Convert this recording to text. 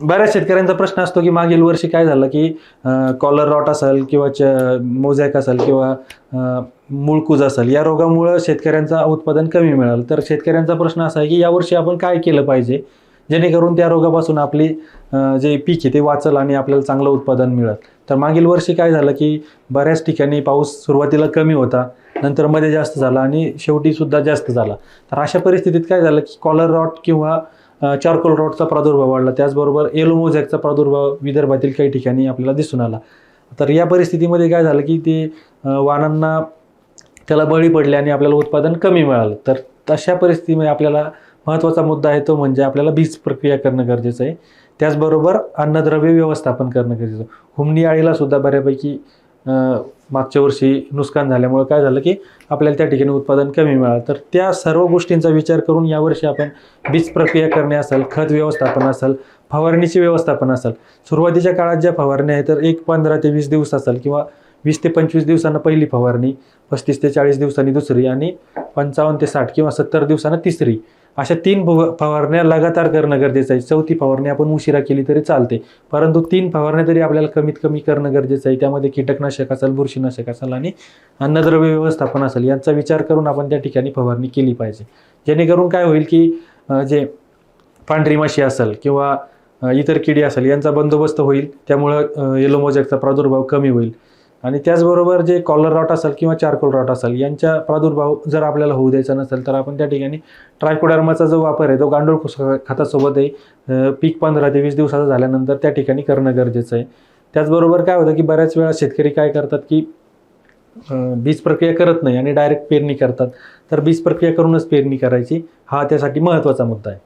बऱ्याच शेतकऱ्यांचा प्रश्न असतो की मागील वर्षी काय झालं की कॉलर रॉट असेल किंवा च मोझॅक असेल किंवा अं, मुळकूज असेल या रोगामुळं शेतकऱ्यांचा उत्पादन कमी मिळालं. तर शेतकऱ्यांचा प्रश्न असा आहे की यावर्षी आपण काय केलं पाहिजे? जेणेकरून त्या रोगापासून आपली जे पीक आहे ते वाचल आणि आपल्याला चांगलं उत्पादन मिळत तर मागील वर्षी काय झालं की बऱ्याच ठिकाणी पाऊस सुरुवातीला कमी होता नंतर मध्ये जास्त झाला आणि शेवटी सुद्धा जास्त झाला. तर अशा परिस्थितीत काय झालं की कॉलर रॉट किंवा चारकोल रोडचा प्रादुर्भाव वाढला. त्याचबरोबर एलोमोझॅकचा प्रादुर्भाव विदर्भातील काही ठिकाणी आपल्याला दिसून आला. तर या परिस्थितीमध्ये काय झालं की ते वाहनांना त्याला बळी पडले आणि आपल्याला उत्पादन कमी मिळालं. तर तशा परिस्थितीमध्ये आपल्याला महत्त्वाचा मुद्दा आहे तो म्हणजे आपल्याला बीज प्रक्रिया करणं गरजेचं आहे. त्याचबरोबर अन्नद्रव्य व्यवस्थापन करणं गरजेचं आहे. हुमणी आळीला सुद्धा बऱ्यापैकी मागच्या वर्षी नुकसान झाल्यामुळे काय झालं की आपल्याला त्या ठिकाणी उत्पादन कमी मिळालं. तर त्या सर्व गोष्टींचा विचार करून यावर्षी आपण बीज प्रक्रिया करणे असेल खत व्यवस्थापन असेल फवारणीची व्यवस्थापन असेल. सुरुवातीच्या काळात ज्या फवारण्या आहेत तर एक पंधरा ते वीस दिवस असेल किंवा वीस ते पंचवीस दिवसांना पहिली फवारणी पस्तीस ते चाळीस दिवसांनी दुसरी आणि पंचावन्न ते साठ किंवा सत्तर दिवसांना तिसरी. अशा तीन फवारण्या लगातार करणं गरजेचं आहे. चौथी फवारणी आपण उशिरा केली तरी चालते. परंतु तीन फवारण्या तरी आपल्याला कमीत कमी करणं गरजेचं आहे. त्यामध्ये कीटकनाशक असेल बुरशीनाशक असेल आणि अन्नद्रव्य व्यवस्थापन असेल. यांचा विचार करून आपण त्या ठिकाणी फवारणी केली पाहिजे. जेणेकरून काय होईल की जे पांढरी माशी असेल किंवा इतर किडी असेल यांचा बंदोबस्त होईल. त्यामुळं येलो मोजॅकचा प्रादुर्भाव कमी होईल. आणि त्याचबरोबर जे कॉलर रॉट असेल किंवा चारकोल रॉट असेल यांच्या प्रादुर्भाव जर आपल्याला होऊ द्यायचा नसेल तर आपण त्या ठिकाणी ट्रायकोडर्माचा जो वापर आहे तो गांडूळ खतासोबतही पीक पंधरा ते वीस दिवसाचं झाल्यानंतर त्या ठिकाणी करणं गरजेचं आहे. त्याचबरोबर काय होतं की बऱ्याच वेळा शेतकरी काय करतात की बीज प्रक्रिया करत नाही आणि डायरेक्ट पेरणी करतात. तर बीज प्रक्रिया करूनच पेरणी करायची. हा त्यासाठी महत्त्वाचा मुद्दा आहे.